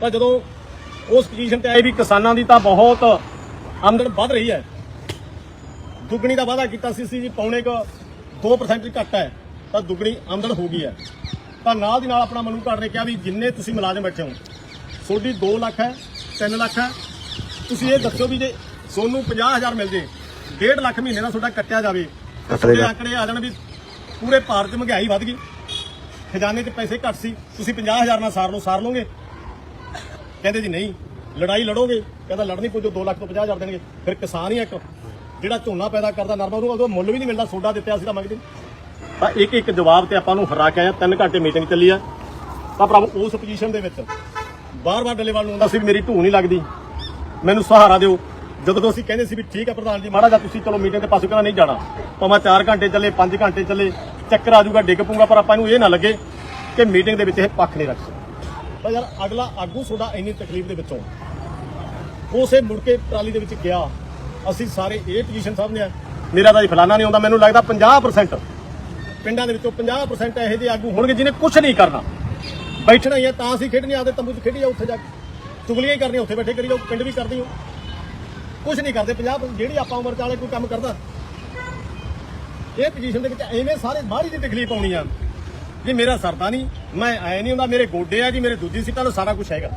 ਤਾਂ ਜਦੋਂ ਉਸ ਪੋਜੀਸ਼ਨ ਤੇ ਆਏ ਵੀ ਕਿਸਾਨਾਂ ਦੀ ਤਾਂ ਬਹੁਤ ਆਮਦਨ ਵੱਧ ਰਹੀ ਹੈ। ਦੁੱਗਣੀ ਦਾ ਵਾਅਦਾ ਕੀਤਾ ਸੀ ਸੀ ਜੀ ਪੌਣੇ ਕ 2% ਹੀ ਘੱਟ ਹੈ ਤਾਂ ਦੁੱਗਣੀ ਆਮਦਨ ਹੋ ਗਈ ਹੈ। ਤਾਂ ਨਾਲ ਦੀ ਨਾਲ ਆਪਣਾ ਮਨੂ ਘਰ ਨੇ ਕਿਹਾ ਵੀ ਜਿੰਨੇ ਤੁਸੀਂ ਮੁਲਾਜ਼ਮ ਬੈਠੇ ਹੋ ਤੁਹਾਡੀ 2 ਲੱਖ ਹੈ 3 ਲੱਖ ਹੈ। ਤੁਸੀਂ ਇਹ ਦੱਸੋ ਵੀ ਜੇ ਸੋਨੂੰ 50000 ਮਿਲ ਜੇ 1.5 ਲੱਖ ਮਹੀਨੇ ਦਾ ਤੁਹਾਡਾ ਕੱਟਿਆ ਜਾਵੇ ਤੁਹਾਡੇ ਆંકੜੇ ਆ ਜਾਣ ਵੀ ਪੂਰੇ ਭਾਰਤ 'ਚ ਮਹਿੰਗਾਈ ਵੱਧ ਗਈ। ਖਜ਼ਾਨੇ 'ਚ ਪੈਸੇ ਘੱਟ ਸੀ ਤੁਸੀਂ 50000 ਨਾਲ ਸਾਰ ਲਓ ਸਾਰ ਲਓਗੇ। ਕਹਿੰਦੇ ਜੀ ਨਹੀਂ, ਲੜਾਈ ਲੜੋਗੇ, ਕਹਿੰਦਾ ਲੜਨੀ ਪੁੱਜੋ 2 ਲੱਖ ਤੋਂ 50000 ਦੇਣਗੇ, ਫਿਰ ਕਿਸਾਨ ਹੀ ਇੱਕ। ਜਿਹੜਾ ਝੋਨਾ ਪੈਦਾ ਕਰਦਾ ਨਰਮਾ, ਉਹਨੂੰ ਉਦੋਂ ਮੁੱਲ ਵੀ ਨਹੀਂ ਮਿਲਦਾ, ਸੋਡਾ ਦਿੱਤਾ ਸੀ ਤਾਂ ਮੰਗਦੇ ਤਾਂ ਇੱਕ ਇੱਕ ਜਵਾਬ ਤੇ ਆਪਾਂ ਨੂੰ ਹਰਾ ਕੇ ਆਇਆ 3 ਘੰਟੇ ਮੀਟਿੰਗ ਚੱਲੀ ਆ। ਤਾਂ ਪ੍ਰਭੂ ਉਸ ਪੋਜੀਸ਼ਨ ਦੇ ਵਿੱਚ ਬਾਰ-ਬਾਰ ਡੱਲੇਵਾਲ ਨੂੰ ਹੁੰਦਾ ਸੀ ਵੀ ਮੇਰੀ ਢੂਹ ਨਹੀਂ ਲੱਗਦੀ। ਮੈਨੂੰ ਸਹਾਰਾ ਦਿਓ। ਜਦੋਂ ਤੋਂ ਅਸੀਂ ਕਹਿੰਦੇ ਸੀ ਵੀ ਠੀਕ ਆ ਪ੍ਰਧਾਨ ਜੀ ਮਾੜਾ ਜਿਹਾ ਤੁਸੀਂ ਚਲੋ ਮੀਟਿੰਗ ਦੇ ਪਾਸੋਂ ਕਹਿੰਦਾ ਨਹੀਂ ਜਾਣਾ। ਭਾਵੇਂ 4 ਘੰਟੇ ਚੱਲੇ 5 ਘੰਟੇ ਚੱਲੇ, ਚੱਕਰ ਆ ਜਾਊਗਾ, ਡਿੱਗ ਪਊਗਾ, ਪਰ ਆਪਾਂ ਨੂੰ ਇਹ ਨਾ ਲੱਗੇ ਕਿ ਮੀਟਿੰਗ ਦੇ ਵਿੱਚ ਇਹ ਪੱਖ ਨਹੀਂ ਰੱਖ ਸਕਦੇ। ਪਰ ਯਾਰ ਅਗਲਾ ਆਗੂ ਤੁਹਾਡਾ ਇੰਨੀ ਤਕਲੀਫ ਦੇ ਵਿੱਚੋਂ। ਉਸੇ ਮੁੜ ਕੇ ਟਰਾਲੀ ਦੇ ਵਿੱਚ ਗਿਆ। ਅਸੀਂ ਸਾਰੇ ਇਹ ਪੋਜੀਸ਼ਨ ਸਾਹਮਣੇ ਮੇਰਾ ਤਾਂ ਜੀ ਫਲਾਣਾ ਨਹੀਂ ਆਉਂਦਾ, ਮੈਨੂੰ ਲੱਗਦਾ 50% ਪਿੰਡਾਂ ਦੇ ਵਿੱਚੋਂ 50% ਇਹੋ ਜਿਹੇ ਆਗੂ ਹੋਣਗੇ ਜਿਹਨੇ ਕੁਝ ਨਹੀਂ ਕਰਨਾ। ਬੈਠਣਾ ਹੀ ਹੈ ਤਾਂ ਅਸੀਂ ਖੇਡਣੀ ਆਦੇ ਤੰਬੂ 'ਚ ਖੇਡੀ ਜਾ ਉੱਥੇ ਜਾ ਕੇ। ਚੁਗਲੀਆਂ ਹੀ ਕਰਨੀਆਂ, ਉੱਥੇ ਬੈਠੇ ਕਰੀ ਜਾਓ, ਪਿੰਡ ਵੀ ਕਰਦੀ ਹੋ ਕੁਝ ਨਹੀਂ ਕਰਦੇ 50 ਜਿਹੜੀ ਆਪਾਂ ਉਮਰ ਚ ਵਾਲੇ ਕੋਈ ਕੰਮ ਕਰਦਾ। ਇਹ ਪੋਜੀਸ਼ਨ ਦੇ ਵਿੱਚ ਐਵੇਂ ਸਾਰੇ ਬਾਹਰੀ ਦੀ ਤਕਲੀਫ ਆਉਣੀ ਆ। ਜੀ, ਮੇਰਾ ਸਰਦਾ ਨਹੀਂ। ਮੈਂ ਐ ਨਹੀਂ ਹੁੰਦਾ, ਮੇਰੇ ਗੋਡੇ ਆ ਜੀ, ਮੇਰੇ ਦੂਜੀ ਸੀਟਾਂ ਨੂੰ ਸਾਰਾ ਕੁਝ ਹੈਗਾ।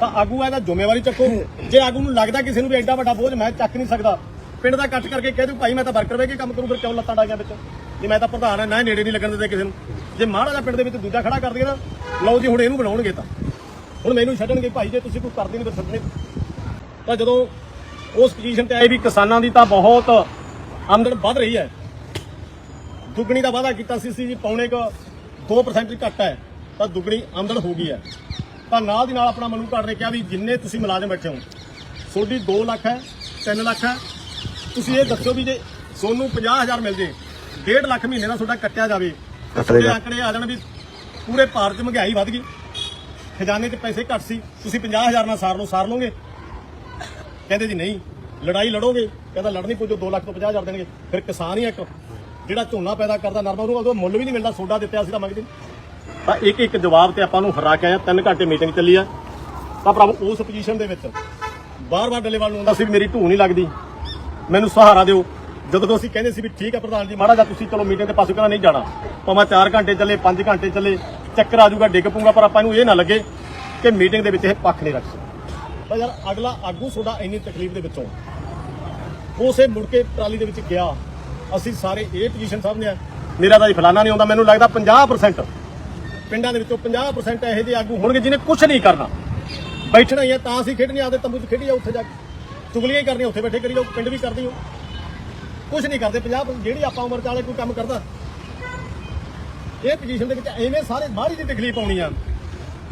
ਤਾਂ ਆਗੂ ਆ ਇਹਦਾ ਜ਼ਿੰਮੇਵਾਰੀ ਚੱਕੋ। ਜੇ ਆਗੂ ਨੂੰ ਲੱਗਦਾ ਕਿਸੇ ਨੂੰ ਵੀ ਐਡਾ ਵੱਡਾ ਬੋਝ, ਮੈਂ ਚੱਕ ਨਹੀਂ ਸਕਦਾ। ਪਿੰਡ ਦਾ ਕੱਟ ਕਰਕੇ ਕਹਿ ਦੂ ਭਾਈ, ਮੈਂ ਤਾਂ ਵਰਕਰ ਵੇ ਕੇ ਕੰਮ ਕਰੂੰ, ਫਿਰ ਕਿਉਂ ਲੱਤਾਂ ਡਾਈਆਂ ਵਿੱਚ? ਜੇ ਮੈਂ ਤਾਂ ਪ੍ਰਧਾਨ ਆ, ਨਾ ਨੇੜੇ ਨਹੀਂ ਲੱਗਣ ਦਿੰਦੇ ਕਿਸੇ ਨੂੰ। ਜੇ ਮਾੜਾ ਜਿਹਾ ਪਿੰਡ ਦੇ ਵਿੱਚ ਦੂਜਾ ਖੜਾ ਕਰ ਦਈਏ ਨਾ, ਲਓ ਜੀ, ਹੁਣ ਇਹਨੂੰ ਬਣਾਉਣਗੇ ਤਾਂ। ਹੁਣ ਮੈਨੂੰ ਛੱਡਣਗੇ, ਭਾਈ, ਜੇ ਤੁਸੀਂ ਕੋਈ ਕਰਦੇ ਨਹੀਂ, ਫਿਰ ਛੱਡਣੇ ਤਾਂ। ਜਦੋਂ ਉਸ ਪੋਜੀਸ਼ਨ ਤੇ ਆਏ ਵੀ ਕਿਸਾਨਾਂ ਦੀ ਤਾਂ ਬਹੁਤ ਆਮਦਨ ਵੱਧ ਰਹੀ ਹੈ। ਦੁੱਗਣੀ ਦਾ ਵਾਅਦਾ ਕੀਤਾ ਸੀ ਸੀ ਜੀ, ਪੌਣੇ ਕ 2% ਹੀ ਘੱਟ ਹੈ ਤਾਂ ਦੁੱਗਣੀ ਆਮਦਨ ਹੋ ਗਈ ਹੈ। ਤਾਂ ਨਾਲ ਦੀ ਨਾਲ ਆਪਣਾ ਮਨੂ ਘਰ ਨੇ ਕਿਹਾ ਵੀ ਜਿੰਨੇ ਤੁਸੀਂ ਮੁਲਾਜ਼ਮ ਬੈਠੇ ਹੋ ਤੁਹਾਡੀ 2 ਲੱਖ ਹੈ 3 ਲੱਖ ਹੈ। ਤੁਸੀਂ ਇਹ ਦੱਸੋ ਵੀ ਜੇ ਸੋਨੂੰ 50000 ਮਿਲ ਜੇ 1.5 ਲੱਖ ਮਹੀਨੇ ਦਾ ਤੁਹਾਡਾ ਕੱਟਿਆ ਜਾਵੇ ਤੁਹਾਡੇ ਆંકੜੇ ਆ ਜਾਣ ਵੀ ਪੂਰੇ ਭਾਰਤ 'ਚ ਮਹਿੰਗਾਈ ਵੱਧ ਗਈ। ਖਜ਼ਾਨੇ 'ਚ ਪੈਸੇ ਘੱਟ ਸੀ ਤੁਸੀਂ 50000 ਨਾਲ ਸਾਰ ਲਓ ਸਾਰ ਲਓਗੇ। ਕਹਿੰਦੇ ਜੀ ਨਹੀਂ ਲੜਾਈ ਲੜੋਗੇ ਕਹਿੰਦਾ ਲੜਨੀ ਪੁੱਜੋ 2 ਲੱਖ ਤੋਂ 50000 ਦੇਣਗੇ ਫਿਰ ਕਿਸਾਨ ਹੀ ਇੱਕ। ਜਿਹੜਾ ਝੋਨਾ ਪੈਦਾ ਕਰਦਾ ਨਰਮਾ, ਉਹਨੂੰ ਉਦੋਂ ਮੁੱਲ ਵੀ ਨਹੀਂ ਮਿਲਦਾ, ਸੋਡਾ ਦਿੱਤਾ ਸੀ ਤਾਂ ਮੰਗਦੇ ਤਾਂ ਇੱਕ ਇੱਕ ਜਵਾਬ ਤੇ ਆਪਾਂ ਨੂੰ ਹਰਾ ਕੇ ਆਇਆ 3 ਘੰਟੇ ਮੀਟਿੰਗ ਚੱਲੀ ਆ। ਤਾਂ ਭਰਾਵੋ, ਉਸ ਪੋਜੀਸ਼ਨ ਦੇ ਵਿੱਚ ਬਾਰ-ਬਾਰ ਡੱਲੇਵਾਲ ਨੂੰ ਹੁੰਦਾ ਸੀ ਵੀ ਮੇਰੀ ਢੂਹ ਨਹੀਂ ਲੱਗਦੀ। ਮੈਨੂੰ ਸਹਾਰਾ ਦਿਓ। ਜਦੋਂ ਤੋਂ ਅਸੀਂ ਕਹਿੰਦੇ ਸੀ ਵੀ ਠੀਕ ਹੈ ਪ੍ਰਧਾਨ ਜੀ, ਮਾੜਾ ਜਿਹਾ ਤੁਸੀਂ ਚਲੋ ਮੀਟਿੰਗ ਤੇ ਪਾਸੋਂ ਕਹਿੰਦਾ ਨਹੀਂ ਜਾਣਾ। ਭਾਵੇਂ 4 ਘੰਟੇ ਚੱਲੇ 5 ਘੰਟੇ ਚੱਲੇ, ਚੱਕਰ ਆ ਜਾਊਗਾ, ਡਿੱਗ ਪਊਗਾ, ਪਰ ਆਪਾਂ ਨੂੰ ਇਹ ਨਾ ਲੱਗੇ ਕਿ ਮੀਟਿੰਗ ਦੇ ਵਿੱਚ ਇਹ ਪੱਖ ਨਹੀਂ ਰੱਖ ਸਕਦੇ। ਪਰ ਯਾਰ, ਅਗਲਾ ਆਗੂ ਤੁਹਾਡਾ ਇੰਨੀ ਤਕਲੀਫ ਦੇ ਵਿੱਚੋਂ। ਉਸੇ ਮੁੜ ਕੇ ਟਰਾਲੀ ਦੇ ਵਿੱਚ ਗਿਆ। ਅਸੀਂ ਸਾਰੇ ਇਹ ਪੋਜੀਸ਼ਨ ਸਾਹਮਣੇ ਮੇਰਾ ਤਾਂ ਜੀ ਫਲਾਣਾ ਨਹੀਂ ਆਉਂਦਾ ਮੈਨੂੰ ਲੱਗਦਾ 50% ਪਿੰਡਾਂ ਦੇ ਵਿੱਚੋਂ 50% ਇਹੋ ਜਿਹੇ ਆਗੂ ਹੋਣਗੇ ਜਿਹਨੇ ਕੁਝ ਨਹੀਂ ਕਰਨਾ। ਬੈਠਣਾ ਹੀ ਹੈ ਤਾਂ ਅਸੀਂ ਖੇਡਣੀ ਆਦੇ ਤੰਬੂ 'ਚ ਖੇਡੀ ਜਾ ਉੱਥੇ ਜਾ ਕੇ। ਚੁਗਲੀਆਂ ਹੀ ਕਰਨੀਆਂ, ਉੱਥੇ ਬੈਠੇ ਕਰੀ ਜਾਓ ਪਿੰਡ ਵੀ ਕਰਦੀ ਹੋ ਕੁਝ ਨਹੀਂ ਕਰਦੇ 50 ਜਿਹੜੀ ਆਪਾਂ ਉਮਰ ਚ ਵਾਲੇ ਕੋਈ ਕੰਮ ਕਰਦਾ। ਇਹ ਪੋਜੀਸ਼ਨ ਦੇ ਵਿੱਚ ਐਵੇਂ ਸਾਰੇ ਬਾਹਰੀ ਦੀ ਤਕਲੀਫ ਆਉਣੀ ਆ।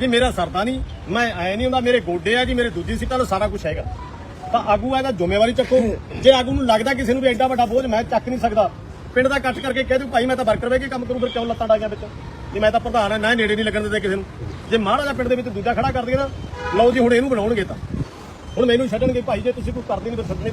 ਜੀ ਮੇਰਾ ਸਰਦਾ ਨਹੀਂ, ਮੈਂ ਐ ਨਹੀਂ ਹੁੰਦਾ, ਮੇਰੇ ਗੋਡੇ ਆ ਜੀ, ਮੇਰੇ ਦੂਜੀ ਸੀਟਾਂ ਤੋਂ ਸਾਰਾ ਕੁਝ ਹੈਗਾ। ਤਾਂ ਆਗੂ ਇਹਦਾ ਜ਼ਿੰਮੇਵਾਰੀ ਚੱਕੋ। ਜੇ ਆਗੂ ਨੂੰ ਲੱਗਦਾ ਕਿਸੇ ਨੂੰ ਵੀ ਐਡਾ ਵੱਡਾ ਬੋਝ, ਮੈਂ ਚੱਕ ਨਹੀਂ ਸਕਦਾ। ਪਿੰਡ ਦਾ ਕੱਟ ਕਰਕੇ ਕਹਿ ਦਿਓ ਭਾਈ ਮੈਂ ਤਾਂ ਵਰਕਰ ਬਹਿ ਕੇ ਕੰਮ ਕਰੂੰ, ਫਿਰ ਕਿਉਂ ਲੱਤਾਂ ਡਾਈਆਂ ਵਿੱਚ? ਜੇ ਮੈਂ ਤਾਂ ਪ੍ਰਧਾਨ ਆ, ਨਾ ਨੇੜੇ ਨਹੀਂ ਲੱਗਣ ਦਿੰਦੇ ਕਿਸੇ ਨੂੰ। ਜੇ ਮਹਾਰਾਜਾ ਪਿੰਡ ਦੇ ਵਿੱਚ ਦੂਜਾ ਖੜਾ ਕਰ ਦਈਏ ਨਾ, ਲਓ ਜੀ, ਹੁਣ ਇਹਨੂੰ ਬਣਾਉਣਗੇ ਤਾਂ। ਹੁਣ ਮੈਨੂੰ ਛੱਡਣਗੇ, ਭਾਈ, ਜੇ ਤੁਸੀਂ ਕੋਈ ਕਰਦੇ ਨਹੀਂ ਫਿਰ ਛੱਡਣੇ।